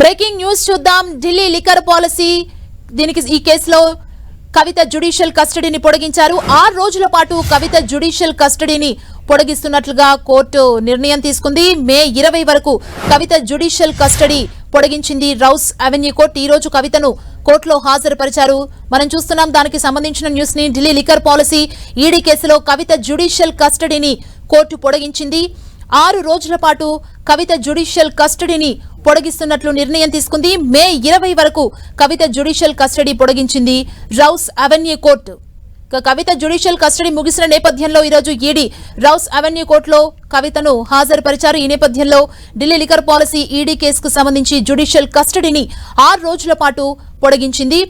Breaking news చూద్దాం. Delhi liquor policy దీనికి ఈ కేసులో కవిత జ్యుడిషియల్ కస్టడీని పొడిగించారు. ఆరు రోజుల పాటు కవిత జ్యుడిషియల్ కస్టడీని పొడిగిస్తున్నట్లుగా కోర్టు నిర్ణయం తీసుకుంది. మే ఇరవై వరకు కవిత జ్యుడిషియల్ కస్టడీ పొడిగించింది రౌస్ అవెన్యూ కోర్టు. ఈ రోజు కవితను కోర్టులో హాజరుపరిచారు. మనం చూస్తున్నాం దానికి సంబంధించిన న్యూస్ని ఢిల్లీ లిక్కర్ పాలసీ ఈడీ కేసులో కవిత జ్యుడిషియల్ కస్టడీని కోర్టు పొడిగించింది. ఆరు రోజుల పాటు కవిత జ్యుడిషియల్ కస్టడీని పొడిగిస్తున్నట్లు నిర్ణయం తీసుకుంది. మే ఇరవై వరకు Kavitha judicial custody పొడిగించింది Rouse Avenue court. Kavitha judicial custody ముగిసిన నేపథ్యంలో ఈరోజు ఈడీ రౌస్ అవెన్యూ కోర్టులో కవితను హాజరుపరిచారు. ఈ నేపథ్యంలో ఢిల్లీ లికర్ పాలసీ ఈడీ కేసుకు సంబంధించి జ్యుడిషియల్ కస్టడీని ఆరు రోజుల పాటు పొడిగించింది.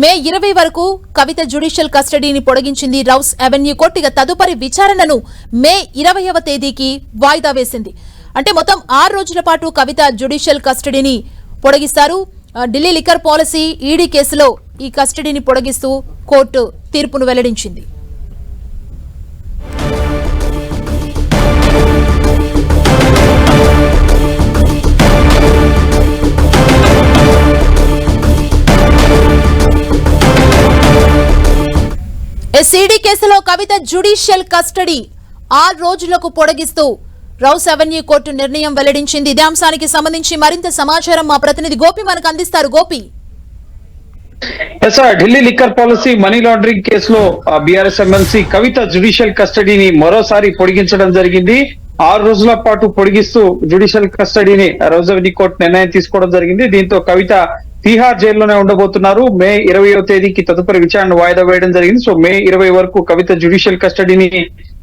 మే ఇరవై వరకు కవిత జ్యుడిషియల్ కస్టడీని పొడిగించింది రౌస్ అవెన్యూ కోర్టు. ఇక తదుపరి విచారణను మే ఇరవైవ తేదీకి వాయిదా వేసింది. అంటే మొత్తం ఆరు రోజుల పాటు కవిత జ్యుడిషియల్ కస్టడీని పొడిగిస్తారు. ఢిల్లీ లిక్కర్ పాలసీ ఈడీ కేసులో ఈ కస్టడీని పొడిగిస్తూ కోర్టు తీర్పును వెల్లడించింది. ఎస్ఈడి కేసులో కవిత జ్యుడిషియల్ కస్టడీ ఆరు రోజులకు పొడిగిస్తూ రౌస్ అవెన్యూ కోర్టు నిర్ణయం వెల్లడించింది. ఇదే అంశానికి సంబంధించి మరింత సమాచారం మా ప్రతినిధి గోపి మనకు అందిస్తారు. Gopi. Yes Delhi liquor policy money laundering కేసులో బీఆర్ఎస్ ఎమ్మెల్సీ కవిత జ్యుడిషియల్ కస్టడీని మరోసారి పొడిగించడం జరిగింది. ఆరు రోజుల పాటు పొడిగిస్తూ జ్యుడిషియల్ కస్టడీని రోజవెడ్డి కోర్టు నిర్ణయం తీసుకోవడం జరిగింది. దీంతో కవిత తీహార్ జైల్లోనే ఉండబోతున్నారు. మే ఇరవయో తేదీకి తదుపరి విచారణ వాయిదా వేయడం జరిగింది. సో మే ఇరవై వరకు కవిత జ్యుడిషియల్ కస్టడీని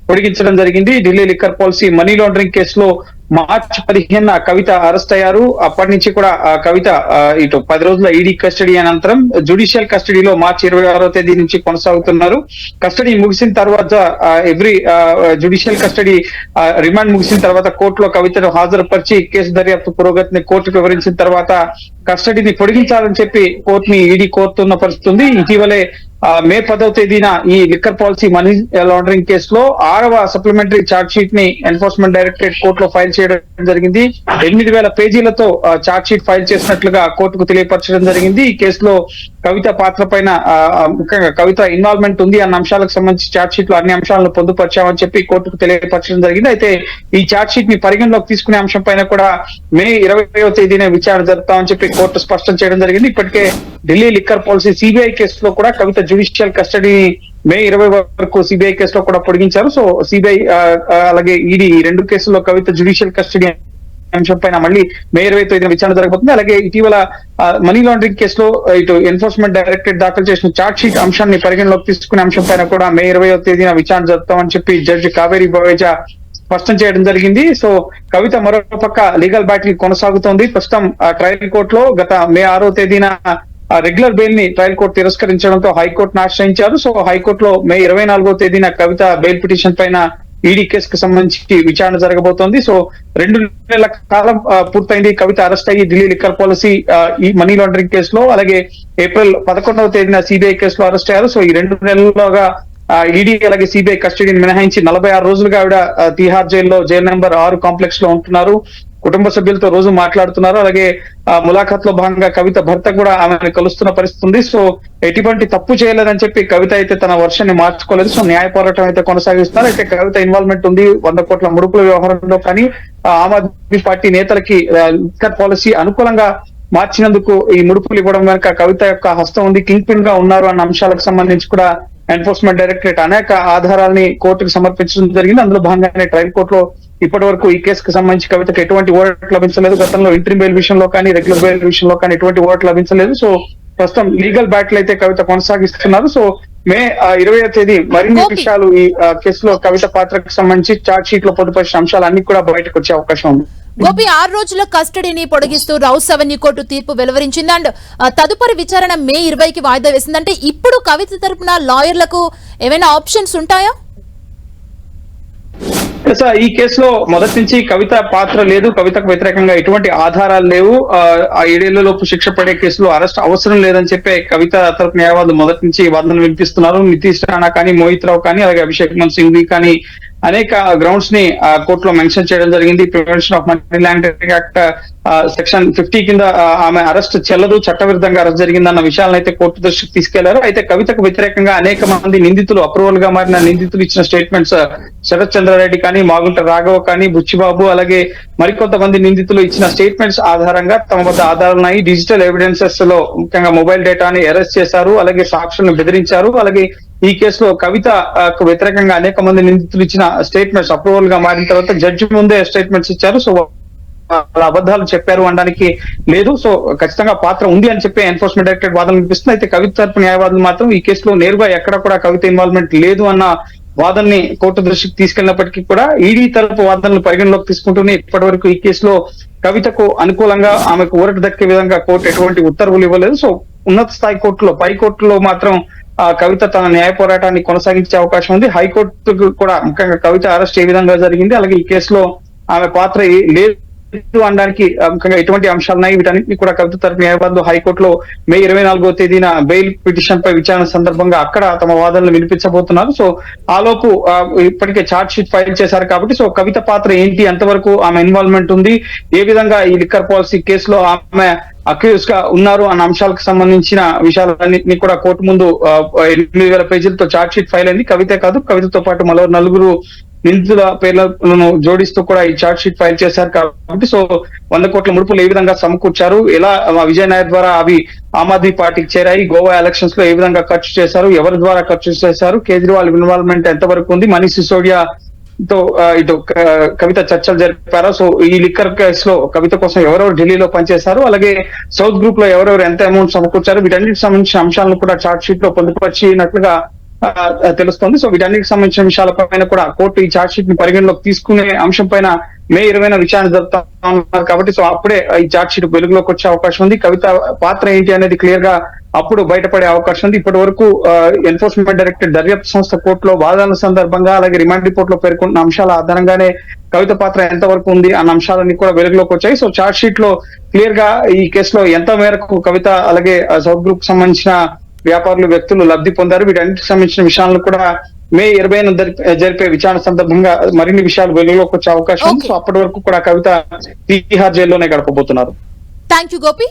పొడిగించడం జరిగింది. Delhi liquor policy money laundering కేసులో మార్చి పదిహేను కవిత అరెస్ట్ అయ్యారు. అప్పటి నుంచి కూడా కవిత ఇటు పది రోజుల ఈడీ కస్టడీ అనంతరం జుడిషియల్ కస్టడీలో మార్చి ఇరవై ఆరో తేదీ నుంచి కొనసాగుతున్నారు. కస్టడీ ముగిసిన తర్వాత ఎవ్రీ జుడిషియల్ కస్టడీ రిమాండ్ ముగిసిన తర్వాత కోర్టులో కవితను హాజరుపరిచి కేసు దర్యాప్తు పురోగతిని కోర్టుకు వివరించిన తర్వాత కస్టడీని పొడిగించాలని చెప్పి కోర్టుని ఈడీ కోరుతున్న పరిస్థితి ఉంది. ఇటీవలే మే పదవ తేదీన ఈ లిక్కర్ పాలసీ మనీ లాండరింగ్ కేసులో ఆరవ సప్లిమెంటరీ ఛార్జ్ షీట్ని ఎన్ఫోర్స్మెంట్ డైరెక్టరేట్ కోర్టులో ఫైల్ చేయడం జరిగింది. ఎనిమిది వేల పేజీలతో ఛార్జ్ షీట్ ఫైల్ చేసినట్లుగా కోర్టుకు తెలియపరచడం జరిగింది. ఈ కేసులో కవిత పాత్ర పైన ముఖ్యంగా కవిత ఇన్వాల్వ్మెంట్ ఉంది అన్న అంశాలకు సంబంధించి ఛార్జ్ షీట్లో అన్ని అంశాలను పొందుపరిచామని చెప్పి కోర్టుకు తెలియపరచడం జరిగింది. అయితే ఈ ఛార్జ్ షీట్ని పరిగణలోకి తీసుకునే అంశం పైన కూడా మే ఇరవైవ తేదీనే విచారణ జరుపుతామని చెప్పి కోర్టు స్పష్టం చేయడం జరిగింది. ఇప్పటికే ఢిల్లీ లిక్కర్ పాలసీ సిబిఐ కేసులో కూడా కవిత జ్యుడిషియల్ కస్టడీ మే ఇరవై వరకు సిబిఐ కేసులో కూడా పొడిగించారు. సో సిబిఐ అలాగే ఈడీ ఈ రెండు కేసుల్లో కవిత జ్యుడిషియల్ కస్టడీ అంశం పైన మళ్ళీ మే ఇరవై తేదీన విచారణ జరగబోతుంది. అలాగే ఇటీవల మనీ లాండరింగ్ కేసులో ఇటు ఎన్ఫోర్స్మెంట్ డైరెక్టరేట్ దాఖలు చేసిన చార్జ్ షీట్ అంశాన్ని పరిగణలోకి తీసుకునే అంశం పైన కూడా మే ఇరవై తేదీన విచారణ జరుపుతామని చెప్పి జడ్జి కావేరి బవేజా స్పష్టం చేయడం జరిగింది. సో కవిత మరో పక్క లీగల్ బ్యాటిల్ కొనసాగుతోంది. ప్రస్తుతం ట్రయల్ కోర్టులో గత మే ఆరో తేదీన రెగ్యులర్ బెయిల్ని ట్రయల్ కోర్టు తిరస్కరించడంతో హైకోర్టును ఆశ్రయించారు సో హైకోర్టులో మే ఇరవై నాలుగో తేదీన కవిత బెయిల్ పిటిషన్ పైన ఈడీ కేసుకు సంబంధించి విచారణ జరగబోతోంది. సో రెండు నెలల కాలం పూర్తయింది. కవిత అరెస్ట్ అయ్యి ఢిల్లీ లిక్కర్ పాలసీ ఈ మనీ లాండరింగ్ కేసులో అలాగే ఏప్రిల్ పదకొండవ తేదీన సిబిఐ కేసులో అరెస్ట్ అయ్యారు. సో ఈ రెండు నెలల్లోగా ఈడీ అలాగే సిబిఐ కస్టడీని మినహాయించి నలభై ఆరు రోజులుగా ఆవిడ తిహార్ తీహార్ జైల్లో జైలు నెంబర్ ఆరు కాంప్లెక్స్లో ఉంటున్నారు. కుటుంబ సభ్యులతో రోజు మాట్లాడుతున్నారు. అలాగే ఆ, ములాఖాత్లో భాగంగా కవిత భర్త కూడా ఆమెను కలుస్తున్న పరిస్థితి ఉంది. సో ఎటువంటి తప్పు చేయలేదని చెప్పి కవిత అయితే తన వర్షాన్ని మార్చుకోలేదు. సో న్యాయ పోరాటం అయితే కొనసాగిస్తున్నారు. అయితే కవిత ఇన్వాల్వ్మెంట్ ఉంది. వంద కోట్ల ముడుపుల వ్యవహారంలో కానీ ఆమ్ ఆద్మీ పార్టీ నేతలకి లిక్కర్ పాలసీ అనుకూలంగా మార్చినందుకు ఈ ముడుపులు ఇవ్వడం వెనుక కవిత యొక్క హస్తం ఉంది. కింగ్ పిన్గా ఉన్నారు అన్న అంశాలకు సంబంధించి కూడా ఎన్ఫోర్స్మెంట్ డైరెక్టరేట్ అనేక ఆధారాలని కోర్టుకు సమర్పించడం జరిగింది. అందులో భాగంగానే ట్రయల్ కోర్టులో ఇప్పటి వరకు ఈ కేసుకు సంబంధించి కవితకు ఎటువంటి ఓట్ లభించలేదు. గతంలో ఇంట్రీమ్ బెయిల్ విషయంలో కానీ రెగ్యులర్ బెయిల్ విషయంలో కానీ ఎటువంటి ఓట్ లభించలేదు. సో ప్రస్తుతం లీగల్ బ్యాటిల్ అయితే కవిత కొనసాగిస్తున్నారు. సో మే ఇరవై తేదీ మరిన్ని. విషయాలు ఈ కేసులో కవిత పాత్రకు సంబంధించి చార్జ్ షీట్లో పొందుపరిచిన అంశాలు అన్ని కూడా బయటకు వచ్చే అవకాశం ఉంది. గోపి ఆరు రోజుల కస్టడీని పొడిగిస్తూ రౌస్ అవెన్యూ కోర్టు తీర్పు వెలువరించింది. అండ్ తదుపరి విచారణ మే ఇరవైకి వాయిదా వేసింది అంటే ఇప్పుడు కవిత తరపున లాయర్లకు ఏమైనా ఆప్షన్స్ ఉంటాయా? సార్ ఈ కేసులో మొదటి నుంచి కవిత పాత్ర లేదు. కవితకు వ్యతిరేకంగా ఎటువంటి ఆధారాలు లేవు. ఆ, ఏడేళ్ళలోపు శిక్ష పడే కేసులో అరెస్ట్ అవసరం లేదని చెప్పే కవిత తరపు న్యాయవాదులు మొదటి నుంచి వాదనలు వినిపిస్తున్నారు. నితీష్ రాణా కానీ మోహిత్ రావు కానీ అలాగే అభిషేక్ మన్ సింఘ్వి కానీ అనేక గ్రౌండ్స్ని ఆ, కోర్టులో మెన్షన్ చేయడం జరిగింది. Prevention of money laundering act section fifty కింద ఆమె అరెస్ట్ చెల్లదు చట్టవిరుద్ధంగా అరెస్ట్ జరిగిందన్న విషయాలను అయితే కోర్టు దృష్టికి తీసుకెళ్ళారు. అయితే కవితకు వ్యతిరేకంగా అనేక మంది నిందితులు అప్రూవల్గా మారిన నిందితులు ఇచ్చిన స్టేట్మెంట్స్ శరత్ చంద్రారెడ్డి కానీ మాగుంట రాఘవ కానీ బుచ్చిబాబు అలాగే మరికొంతమంది నిందితులు ఇచ్చిన స్టేట్మెంట్స్ ఆధారంగా తమ వద్ద ఆధారాలున్నాయి డిజిటల్ ఎవిడెన్సెస్లో ముఖ్యంగా మొబైల్ డేటాని అరెస్ట్ చేశారు. అలాగే సాక్షులను బెదిరించారు. అలాగే ఈ కేసులో కవిత వ్యతిరేకంగా అనేక మంది నిందితులు ఇచ్చిన స్టేట్మెంట్స్ అప్రూవల్గా మారిన తర్వాత జడ్జి ముందే స్టేట్మెంట్స్ ఇచ్చారు. సో అబద్ధాలు చెప్పారు అనడానికి లేదు. సో ఖచ్చితంగా పాత్ర ఉంది అని చెప్పి ఎన్ఫోర్స్మెంట్ డైరెక్టరేట్ వాదన వినిపిస్తుంది అయితే కవిత తరపు న్యాయవాదులు మాత్రం ఈ కేసులో నేరుగా ఎక్కడ కూడా కవిత ఇన్వాల్వ్మెంట్ లేదు అన్న వాదనని కోర్టు దృష్టికి తీసుకెళ్ళినప్పటికీ కూడా ఈడీ తరపు వాదనలు పరిగణలోకి తీసుకుంటూనే ఇప్పటి వరకు ఈ కేసులో కవితకు అనుకూలంగా ఆమెకు ఊరట దక్కే విధంగా కోర్టు ఎటువంటి ఉత్తర్వులు ఇవ్వలేదు. సో ఉన్నత స్థాయి కోర్టులో పై కోర్టులో మాత్రం ఆ కవిత తన న్యాయ పోరాటాన్ని కొనసాగించే అవకాశం ఉంది. హైకోర్టు కూడా ముఖ్యంగా కవిత అరెస్ట్ ఏ విధంగా జరిగింది? అలాగే ఈ కేసులో ఆమె పాత్ర ఏ- లేదు అనడానికి ముఖ్యంగా ఎటువంటి అంశాలు ఉన్నాయి. వీటన్నిటిని కూడా కవిత తరపు న్యాయవాదులు హైకోర్టులో మే ఇరవై నాలుగో తేదీన బెయిల్ పిటిషన్ పై విచారణ సందర్భంగా అక్కడ తమ వాదనలు వినిపించబోతున్నారు. సో ఆలోపు ఇప్పటికే చార్జ్ షీట్ ఫైల్ చేశారు కాబట్టి సో కవిత పాత్ర ఏంటి? ఎంతవరకు ఆమె ఇన్వాల్వ్మెంట్ ఉంది? ఏ విధంగా ఈ లిక్కర్ పాలసీ కేసులో ఆమె అక్యూస్గా ఉన్నారు? అన్న అంశాలకు సంబంధించిన విషయాలన్నింటినీ కూడా కోర్టు ముందు ఎనిమిది వేల పేజీలతో చార్జ్ షీట్ ఫైల్ అయింది. కవితే కాదు కవితతో పాటు మరో నలుగురు నిందితుల పేర్లను జోడిస్తూ కూడా ఈ చార్జ్ షీట్ ఫైల్ చేశారు కాబట్టి సో వంద కోట్ల ముడుపులు ఏ విధంగా సమకూర్చారు? ఎలా ఆ, విజయ్ నాయర్ ద్వారా అవి ఆమ్ ఆద్మీ పార్టీకి చేరాయి? గోవా ఎలక్షన్స్లో ఏ విధంగా ఖర్చు చేశారు? ఎవరి ద్వారా ఖర్చు చేశారు? కేజ్రీవాల్ ఇన్వాల్వ్మెంట్ ఎంతవరకు ఉంది? మనీష్ సిసోడియా తో ఇటు కవిత చర్చలు జరిపారు? సో ఈ లిక్కర్ కేసు లో కవిత కోసం ఎవరెవరు ఢిల్లీలో పనిచేశారు? అలాగే సౌత్ గ్రూప్లో ఎవరెవరు ఎంత అమౌంట్ సమకూర్చారు? వీటన్నిటికి సంబంధించిన అంశాలను కూడా చార్ట్ షీట్లో పొందుపరిచినట్లుగా తెలుస్తోంది. సో వీటన్నిటికి సంబంధించిన విషయాలపైన కూడా కోర్టు ఈ చార్ట్ షీట్ని పరిగణలోకి తీసుకునే అంశం పైన మే ఇరవైన విచారణ జరుపుతా ఉన్నారు కాబట్టి సో అప్పుడే ఈ చార్ట్ షీట్ వెలుగులోకి వచ్చే అవకాశం ఉంది. కవిత పాత్ర ఏంటి అనేది క్లియర్గా అప్పుడు బయటపడే అవకాశం ఉంది. ఇప్పటి వరకు ఎన్ఫోర్స్మెంట్ డైరెక్టర్ దర్యాప్తు సంస్థ కోర్టులో వాదనల సందర్భంగా అలాగే రిమాండ్ రిపోర్ట్లో పేర్కొన్న అంశాల ఆధారంగానే కవిత పాత్ర ఎంత వరకు ఉంది అన్న అంశాలన్నీ కూడా వెలుగులోకి వచ్చాయి. సో చార్జ్ షీట్లో క్లియర్గా ఈ కేసులో ఎంత మేరకు కవిత అలాగే సౌత్ గ్రూప్ సంబంధించిన వ్యాపారులు వ్యక్తులు లబ్ధి పొందారు. వీటన్నిటికి సంబంధించిన విషయాలను కూడా మే ఇరవై జరిపే విచారణ సందర్భంగా మరిన్ని విషయాలు వెలుగులోకి వచ్చే అవకాశం. సో అప్పటి వరకు కూడా కవిత తీహార్ జైల్లోనే గడపబోతున్నారు. Thank you Gopi.